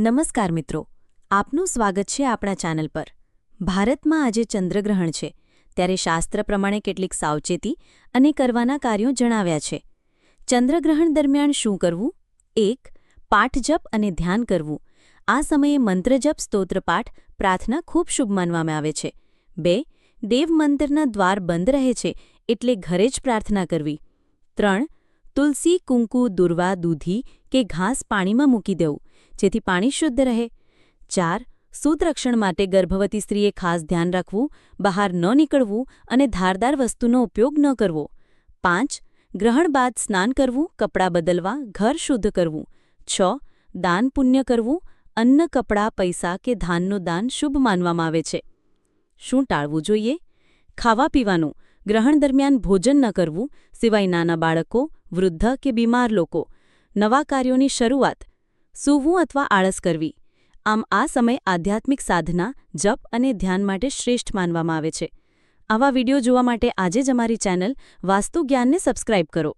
નમસ્કાર મિત્રો, આપનું સ્વાગત છે આપણા ચેનલ પર. ભારતમાં આજે ચંદ્રગ્રહણ છે, ત્યારે શાસ્ત્ર પ્રમાણે કેટલીક સાવચેતી અને કરવાના કાર્યો જણાવ્યા છે. ચંદ્રગ્રહણ દરમિયાન શું કરવું? એક પાઠજપ અને ધ્યાન કરવું. આ સમયે મંત્રજપ સ્તોત્રપાઠ પ્રાર્થના ખૂબ શુભ માનવામાં આવે છે. બે, દેવ મંદિરના દ્વાર બંધ રહે છે, એટલે ઘરે જ પ્રાર્થના કરવી. ત્રણ, તુલસી, કુંકુ, દુર્વા, દૂધી કે ઘાસ પાણીમાં મૂકી દેવું. જેથી પાણી શુદ્ધ રહે. ચાર, સૂતરક્ષણ માટે ગર્ભવતી સ્ત્રીએ ખાસ ધ્યાન રાખવું, બહાર ન નીકળવું અને ધારદાર વસ્તુનો ઉપયોગ ન કરવો. પાંચ, ગ્રહણ બાદ સ્નાન કરવું, કપડાં બદલવા, ઘર શુદ્ધ કરવું. છ, દાન પુણ્ય કરવું, અન્ન, કપડાં, પૈસા કે ધાનનું દાન શુભ માનવામાં આવે છે. શું ટાળવું જોઈએ? ખાવા પીવાનું. ગ્રહણ દરમિયાન ભોજન ન કરવું, સિવાય નાના બાળકો, વૃદ્ધ કે બીમાર લોકો. નવા કાર્યોની શરૂઆત. સૂવું અથવા આળસ કરવી. આમ આ સમય આધ્યાત્મિક સાધના, જપ અને ધ્યાન માટે શ્રેષ્ઠ માનવામાં આવે છે. આવા વીડિયો જોવા માટે આજે જ અમારી ચેનલ વાસ્તુ જ્ઞાનને સબસ્ક્રાઇબ કરો.